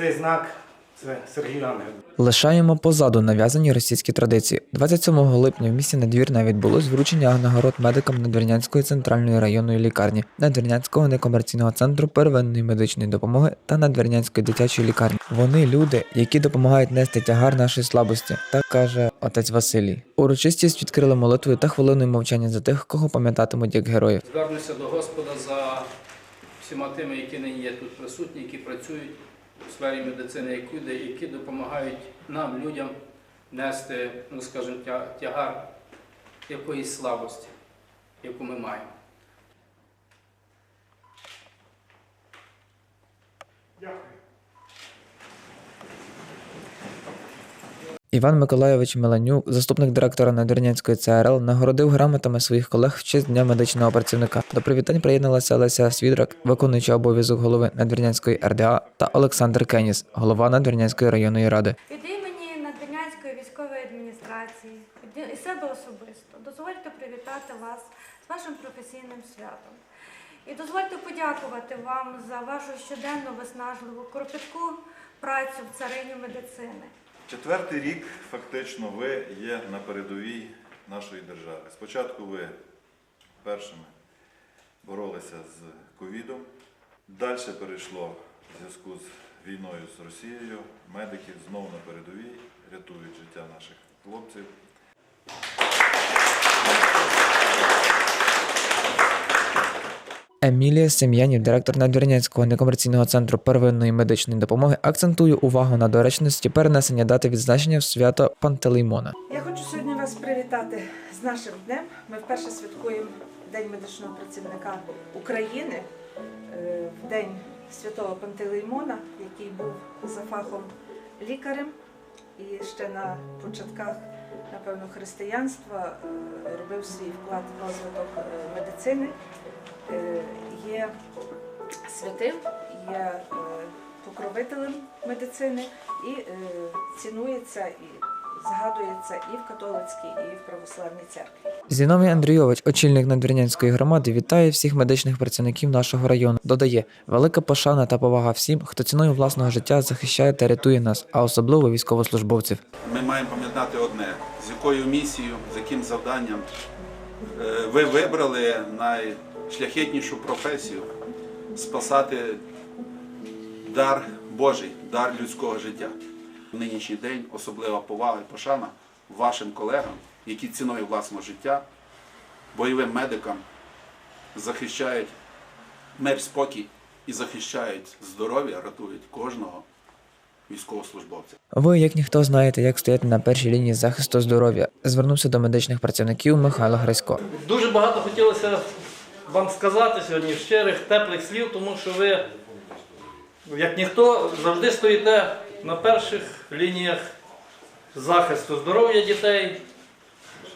Цей знак це Сергій Ангел. Лишаємо позаду нав'язані російські традиції. 27 липня в місті Надвірна відбулось вручення нагород медикам Надвірнянської центральної районної лікарні, Надвірнянського некомерційного центру первинної медичної допомоги та Надвірнянської дитячої лікарні. Вони люди, які допомагають нести тягар нашої слабості, так каже отець Василій. Урочистість відкрили молитвою та хвилиною мовчання за тих, кого пам'ятатимуть як героїв. Звернуся до Господа за всіма тими, які нині є тут присутні, які працюють у сфері медицини, які, допомагають нам, людям, нести, ну скажімо, тягар якоїсь слабості, яку ми маємо. Іван Миколайович Меланюк, заступник директора Надвірнянської ЦРЛ, нагородив грамотами своїх колег в честь Дня медичного працівника. До привітань приєдналася Леся Свідрак, виконуюча обов'язок голови Надвірнянської РДА, та Олександр Кеніс, голова Надвірнянської районної ради. Від імені Надвірнянської військової адміністрації і себе особисто дозвольте привітати вас з вашим професійним святом. І дозвольте подякувати вам за вашу щоденну виснажливу кропітку працю в царині медицини. Четвертий рік фактично ви є на передовій нашої держави. Спочатку ви першими боролися з ковідом, далі перейшло в зв'язку з війною з Росією. Медики знову на передовій рятують життя наших хлопців. Емілія Сем'янів, директор Надвірнянського некомерційного центру первинної медичної допомоги, акцентує увагу на доречності перенесення дати відзначення в свято Пантелеймона. Я хочу сьогодні вас привітати з нашим днем. Ми вперше святкуємо День медичного працівника України е, в день святого Пантелеймона, який був за фахом лікарем і ще на початках, напевно, християнства е, робив свій вклад в розвиток е, медицини. Е, Є святим, є е, покровителем медицини і е, цінується і згадується і в католицькій, і в православній церкві. Зіновій Андрійович, очільник Надвірнянської громади, вітає всіх медичних працівників нашого району. Додає, велика пошана та повага всім, хто ціною власного життя захищає та рятує нас, а особливо військовослужбовців. Ми маємо пам'ятати одне, з якою місією, з яким завданням ви вибрали найшляхетнішу професію спасати дар Божий, дар людського життя. В нинішній день особлива повага і пошана вашим колегам, які ціною власного життя, бойовим медикам захищають мир, спокій і захищають здоров'я, рятують кожного військовослужбовця. Ви, як ніхто, знаєте, як стояти на першій лінії захисту здоров'я. Звернувся до медичних працівників Михайло Грисько. Дуже багато хотілося вам сказати сьогодні щирих, теплих слів, тому що ви, як ніхто, завжди стоїте на перших лініях захисту здоров'я дітей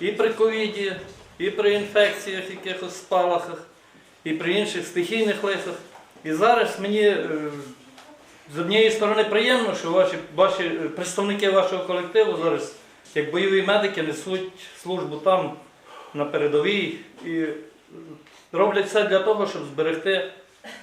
і при ковіді, і при інфекціях, якихось спалахах, і при інших стихійних лихах. І зараз мені е, з однієї сторони приємно, що ваші, ваші е, представники вашого колективу зараз, як бойові медики, несуть службу там на передовій і роблять все для того, щоб зберегти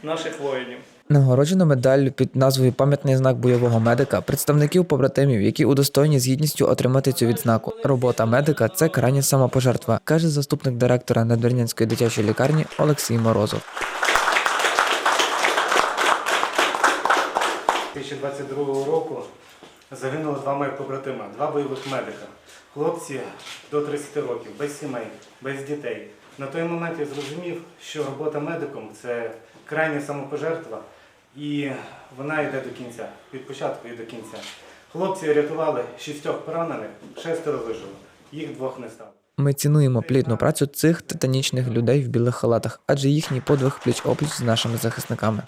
наших воїнів. Нагороджено медаллю під назвою Пам'ятний знак бойового медика представників побратимів, які удостоєні з гідністю отримати цю відзнаку. Робота медика це крайня самопожертва, каже заступник директора Надвірнянської дитячої лікарні Олексій Морозов. 2022 року загинуло два моїх побратима, два бойових медика. Хлопці до 30 років, без сімей, без дітей. На той момент я зрозумів, що робота медиком це крайня самопожертва, і вона йде до кінця, від початку і до кінця. Хлопці рятували шістьох поранених, шестеро вижило, їх двох не стало. Ми цінуємо плідну працю цих титанічних людей в білих халатах, адже їхній подвиг пліч опліч з нашими захисниками.